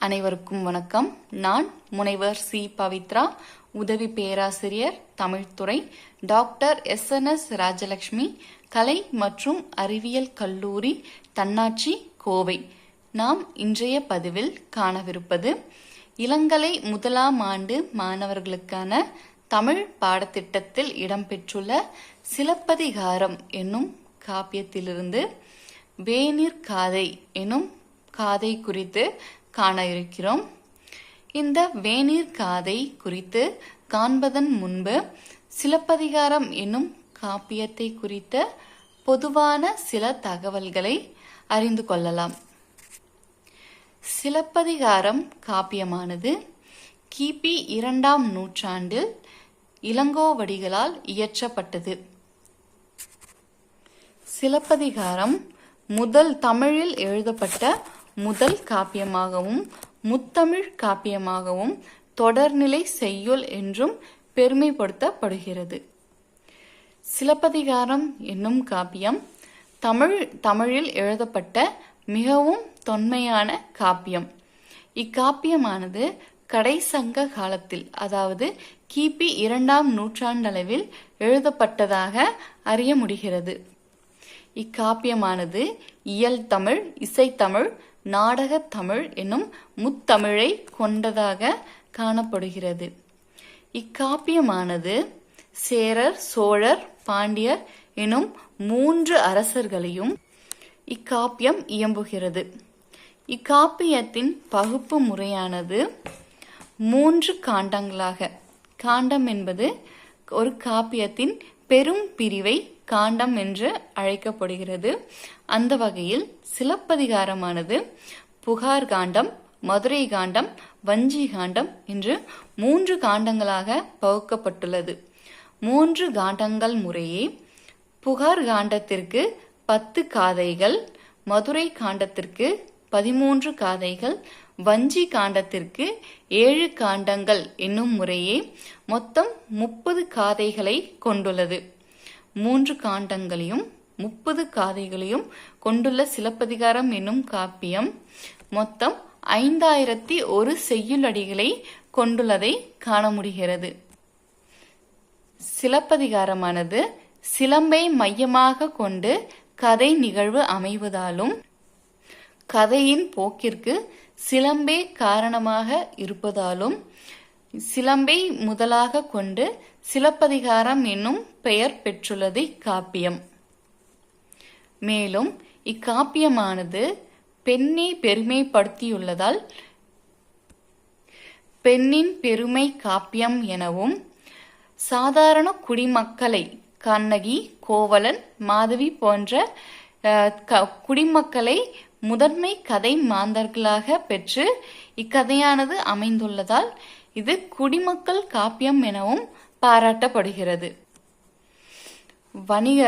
அனைவருக்கும் வணக்கம். நான் முனைவர் சி. பவித்ரா உதவி பேராசிரியர் தமிழ்துறை doctor S. N. S. Rajalakshmi கலை மற்றும் அறிவியல் கல்லூரி தன்னாட்சி கோவை. நாம் இன்றைய பதிவில் காணவிருப்பது இளங்கலை முதலாம் ஆண்டு மாணவர்களுக்கான தமிழ் பாடத்திட்டத்தில் இடம்பெற்றுள்ள சிலப்பதிகாரம் என்னும் காப்பியத்திலிருந்து வேநீர் காதை எனும் காதை குறித்து காண இருக்கிறோம். இந்த வேநீர் காதை குறித்து காண்பதன் முன்பு சிலப்பதிகாரம் என்னும் காப்பியத்தை குறித்த பொதுவான சில தகவல்களை அறிந்து கொள்ளலாம். சிலப்பதிகாரம் காப்பியமானது கிபி இரண்டாம் நூற்றாண்டில் இளங்கோவடிகளால் இயற்றப்பட்டது. சிலப்பதிகாரம் முதல் தமிழில் எழுதப்பட்ட முதல் காப்பியமாகவும் முத்தமிழ் காப்பியமாகவும் தொடர்நிலை செய்யுள் என்றும் பெருமைப்படுத்தப்படுகிறது. சிலப்பதிகாரம் என்னும் காப்பியம் தமிழ் தமிழில் எழுதப்பட்ட மிகவும் தொன்மையான காப்பியம். இக்காப்பியமானது கடைசங்க காலத்தில் அதாவது கிபி இரண்டாம் நூற்றாண்டளவில் எழுதப்பட்டதாக அறிய முடிகிறது. இக்காப்பியமானது இயல் தமிழ் இசைத்தமிழ் நாடகத் தமிழ் என்னும் முத்தமிழை கொண்டதாக காணப்படுகிறது. இக்காப்பியமானது சேரர் சோழர் பாண்டியர் எனும் மூன்று அரசர்களையும் இக்காப்பியம் இயம்புகிறது. இக்காப்பியத்தின் பகுப்பு முறையானது மூன்று காண்டங்களாக காண்டம் என்பது ஒரு காப்பியத்தின் பெரும் பிரிவை காண்டம் என்று அழைக்கப்படுகிறது. அந்த வகையில் சிலப்பதிகாரமானது புகார் காண்டம் மதுரை காண்டம் வஞ்சி காண்டம் என்று மூன்று காண்டங்களாக பகுக்கப்பட்டுள்ளது. மூன்று காண்டங்கள் முறையே புகார் காண்டத்திற்கு பத்து காதைகள் மதுரை காண்டத்திற்கு பதிமூன்று காதைகள் வஞ்சி காண்டத்திற்கு ஏழு காண்டங்கள் என்னும் முறையே மொத்தம் முப்பது காதைகளை கொண்டுள்ளது. மூன்று காண்டங்களையும் முப்பது காதைகளையும் கொண்டுள்ள சிலப்பதிகாரம் என்னும் காப்பியம். மொத்தம் ஐந்தாயிரத்தி ஒரு செய்யுளடிகளை கொண்டுள்ளதை காண முடிகிறது. சிலப்பதிகாரமானது சிலம்பை மையமாக கொண்டு கதை நிகழ்வு அமைவதாலும் கதையின் போக்கிற்கு சிலம்பே காரணமாக இருப்பதாலும் சிலம்பை முதலாக கொண்டு சிலப்பதிகாரம் என்னும் பெயர் பெற்றுள்ளது இக்காப்பியம். மேலும் இக்காப்பியமானது பெண்ணை பெருமைப்படுத்தியுள்ளதால் பெண்ணின் பெருமை காப்பியம் எனவும் சாதாரண குடிமக்களை கண்ணகி கோவலன் மாதவி போன்ற குடிமக்களை முதன்மை கதை மாந்தர்களாக பெற்று இக்கதையானது அமைந்துள்ளதால் இது குடிமக்கள் காப்பியம் எனவும் பாராட்டப்படுகிறது. வணிக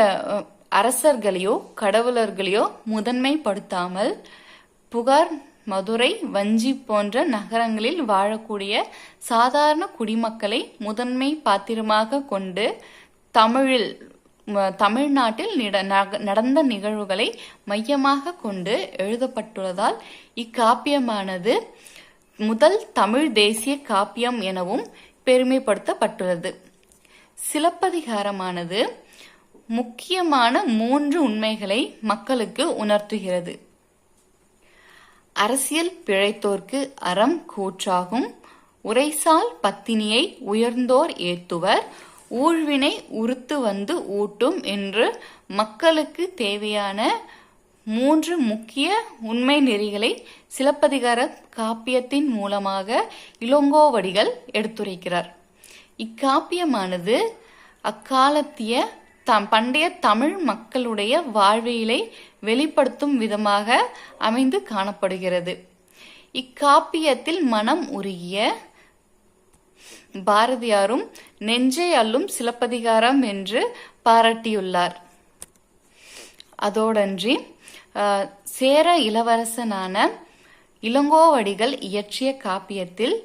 அரசர்களையோ கடவுளர்களையோ முதன்மைப்படுத்தாமல் புகார் மதுரை வஞ்சி போன்ற நகரங்களில் வாழக்கூடிய சாதாரண குடிமக்களை முதன்மை பாத்திரமாக கொண்டு தமிழில் தமிழ்நாட்டில் நடந்த நிகழ்வுகளை மையமாக கொண்டு எழுதப்பட்டுள்ளதால் இக்காப்பியமானது முதல் தமிழ் தேசிய காப்பியம் எனவும் பெருமைப்படுத்தப்பட்டுள்ளது. சிலப்பதிகாரமானது முக்கியமான மூன்று உண்மைகளை மக்களுக்கு உணர்த்துகிறது. அரசியல் பிழைத்தோர்க்கு அறம் கூற்றாகும். உரைசால் பத்தினியை உயர்ந்தோர் ஏத்துவர். ஊழ்வினை உறுத்து வந்து ஊட்டும் என்று மக்களுக்கு தேவையான மூன்று முக்கிய உண்மை நெறிகளை சிலப்பதிகார காப்பியத்தின் மூலமாக இளங்கோவடிகள் எடுத்துரைக்கிறார். இக்காப்பியமானது அக்காலத்திய தம் பண்டைய தமிழ் மக்களுடைய வாழ்வியலை வெளிப்படுத்தும் விதமாக அமைந்து காணப்படுகிறது. இக்காப்பியத்தில் மனம் உருகிய பாரதியாரும் நெஞ்சை அள்ளும் சிலப்பதிகாரம் என்று பாராட்டியுள்ளார். அதோடன்றி சேர இளவரசனான இளங்கோவடிகள் இயற்றிய காப்பியத்தில்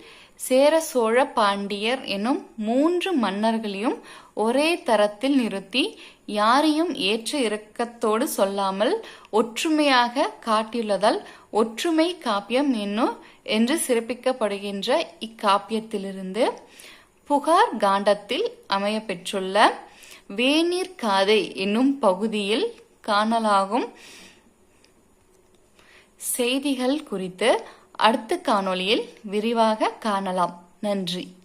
சேர சோழ பாண்டியர் எனும் மூன்று மன்னர்களையும் ஒரே தரத்தில் நிறுத்தி யாரையும் ஏற்ற இறக்கத்தோடு சொல்லாமல் ஒற்றுமையாக காட்டியுள்ளதால் ஒற்றுமை காப்பியம் என்னும் என்று சிறப்பிக்கப்படுகின்ற இக்காப்பியத்திலிருந்து புகார் காண்டத்தில் அமையப்பெற்றுள்ள வேநீர் காதை என்னும் பகுதியில் காணலாகும். செய்திகள் குறித்து அடுத்த காணொளியில் விரிவாக காணலாம். நன்றி.